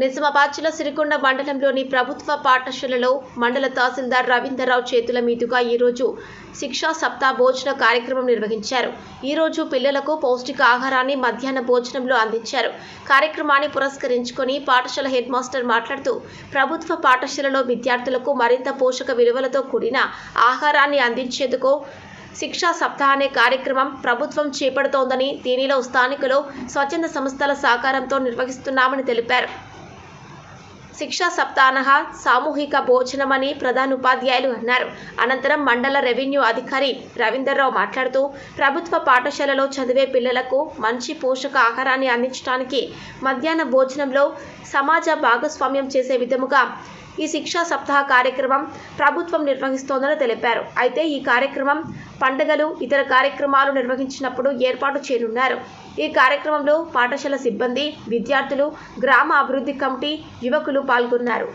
నిజామాబాద్ జిల్లా సిరికొండ మండలంలోని ప్రభుత్వ పాఠశాలలో మండల తహసీల్దార్ రవీందర్రావు చేతుల మీదుగా ఈరోజు శిక్షా సప్తాహ భోజన కార్యక్రమం నిర్వహించారు. ఈరోజు పిల్లలకు పౌష్టిక ఆహారాన్ని మధ్యాహ్న భోజనంలో అందించారు. కార్యక్రమాన్ని పురస్కరించుకొని పాఠశాల హెడ్ మాస్టర్ మాట్లాడుతూ ప్రభుత్వ పాఠశాలలో విద్యార్థులకు మరింత పోషక విలువలతో కూడిన ఆహారాన్ని అందించేందుకు శిక్షా సప్తాహ అనే కార్యక్రమం ప్రభుత్వం చేపడుతోందని దీనిలో స్థానికులు స్వచ్ఛంద సంస్థల సహకారంతో నిర్వహిస్తున్నామని తెలిపారు. శిక్షా సప్తాహ సామూహిక భోజనమని ప్రధాన ఉపాధ్యాయులు అన్నారు. అనంతరం మండల రెవెన్యూ అధికారి రవీందర్రావు మాట్లాడుతూ ప్రభుత్వ పాఠశాలలో చదివే పిల్లలకు మంచి పోషక ఆహారాన్ని అందించడానికి మధ్యాహ్న భోజనంలో సమాజ భాగస్వామ్యం చేసే విధముగా ఈ శిక్షా సప్తాహ కార్యక్రమం ప్రభుత్వం నిర్వహిస్తోందని తెలిపారు. అయితే ఈ కార్యక్రమం పండుగలు ఇతర కార్యక్రమాలు నిర్వహించినప్పుడు ఏర్పాటు చేయనున్నారు. ఈ కార్యక్రమంలో పాఠశాల సిబ్బంది విద్యార్థులు గ్రామ అభివృద్ధి కమిటీ యువకులు పాల్గొన్నారు.